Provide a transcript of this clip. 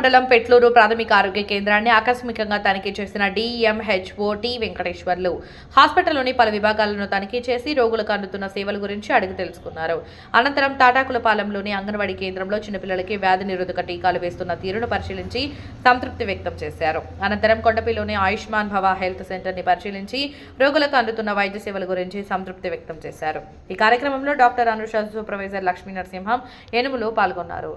మండలం పెట్లూరు ప్రాథమిక ఆరోగ్య కేంద్రాన్ని ఆకస్మికంగా తనిఖీ చేసిన డిఎంహెచ్ఓ టి వెంకటేశ్వర్లు. హాస్పిటల్లోని పలు విభాగాలను తనిఖీ చేసి రోగులకు అందుతున్న సేవల గురించి అడిగి తెలుసుకున్నారు. అనంతరం తాటాకులపాలెంలోని అంగన్వాడీ కేంద్రంలో చిన్నపిల్లలకి వ్యాధి నిరోధక టీకాలు వేస్తున్న తీరును పరిశీలించి సంతృప్తి వ్యక్తం చేశారు. అనంతరం కొండపిలోని ఆయుష్మాన్ భవ హెల్త్ సెంటర్ని పరిశీలించి రోగులకు అందుతున్న వైద్య సేవల గురించి సంతృప్తి వ్యక్తం చేశారు. ఈ కార్యక్రమంలో డాక్టర్ అనుష సూపర్వైజర్ లక్ష్మీ నరసింహం ఏనుములు పాల్గొన్నారు.